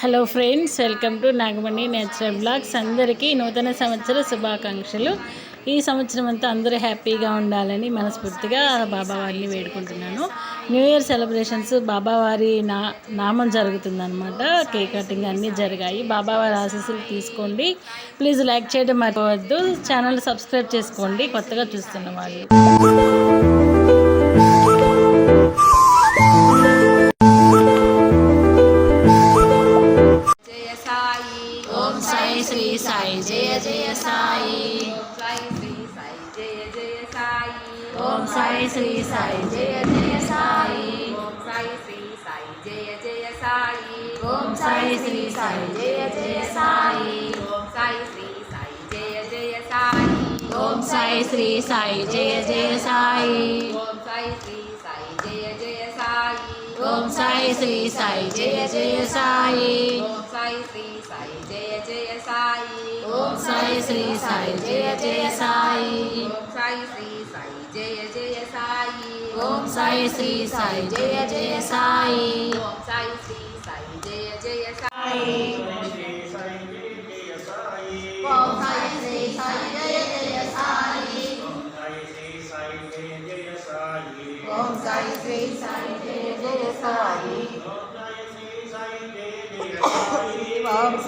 Hello friends welcome to Nagamani natural blogs. అందరికీ నూతన సంవత్సర శుభాకాంక్షలు. ఈ సంవత్సరం అంతా అందరూ హ్యాపీగా ఉండాలని మనస్ఫూర్తిగా బాబావారిని వేడుకుంటున్నాను. న్యూ ఇయర్ సెలబ్రేషన్స్ బాబావారి నా నామం జరుగుతుందనమాట కేక్ కటింగ్ అన్నీ జరిగాయి. బాబావారి ఆశీస్సులు తీసుకోండి. ప్లీజ్ లైక్ చేయడం మర్చిపోవద్దు. ఛానల్ సబ్స్క్రైబ్ చేసుకోండి. కొత్తగా చూస్తున్న వాళ్ళు. ఓం సాయి శ్రీ సాయి జయ జయ సాయి ఓం సాయి శ్రీ సాయి జయ జయ సాయి ఓం సాయి శ్రీ సాయి జయ జయ సాయి ఓం సాయి శ్రీ సాయి జయ జయ సాయి ఓం సాయి శ్రీ సాయి జయ జయ సాయి ఓం సాయి శ్రీ సాయి జయ జయ సాయి ఓం సాయి శ్రీ సాయి జయ జయ సాయి ఓం సాయి శ్రీ సాయి జయ జయ సాయి ఓం సాయి శ్రీ సాయి జయ జయ సాయి ఓం సాయి శ్రీ సాయి జయ జయ సాయి ఓం సాయి శ్రీ సాయి జయ జయ సాయి ఓం సాయి శ్రీ సాయి జయ జయ సాయి ఓం సాయి శ్రీ సాయి జయ జయ సాయి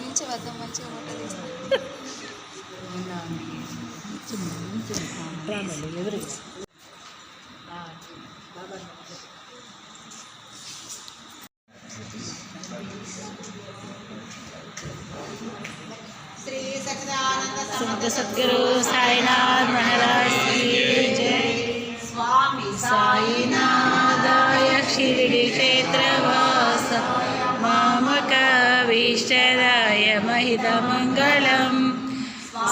నుంచి వద్దాం మంచిగా ఫోటో తీసుకుంటాం सिद्ध सदगुरु साईनाथ महाराज की जय स्वामी साईनाथ मङ्गलं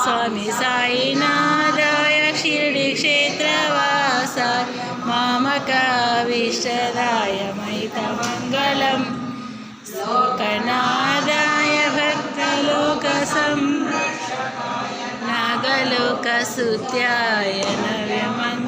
स्वामी साईनादाय शिर्डिक्षेत्रवासाय मामकाविष्टदाय मयितामङ्गलं लोकनादाय भक्तलोकसं नागलोकसुत्याय नव्यमङ्गलम्।